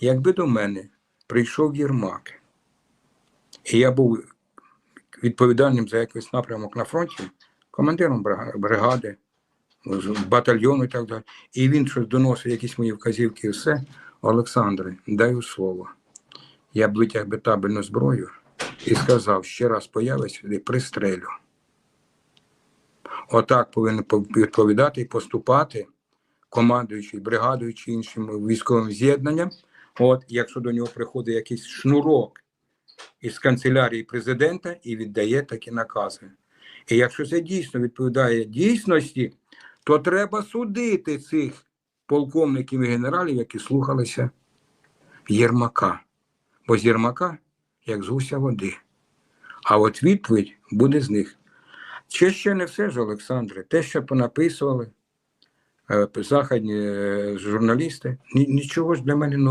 якби до мене прийшов Єрмак, і я був відповідальним за якийсь напрямок на фронті, командиром бригади, батальйону і так далі, і він щось доносив, якісь мої вказівки і все, Олександре, даю слово. Я б витяг би табельну зброю і сказав, ще раз появись сюди, пристрелю. Отак повинен відповідати і поступати командуючий бригадою чи іншим військовим з'єднанням. От якщо до нього приходить якийсь шнурок із канцелярії президента і віддає такі накази. І якщо це дійсно відповідає дійсності, то треба судити цих полковників і генералів, які слухалися Єрмака. Бо з Єрмака, як з гуся води. А от відповідь буде з них. Це ще не все ж, Олександре. Те, що понаписували е, західні е, журналісти, нічого ж для мене нового.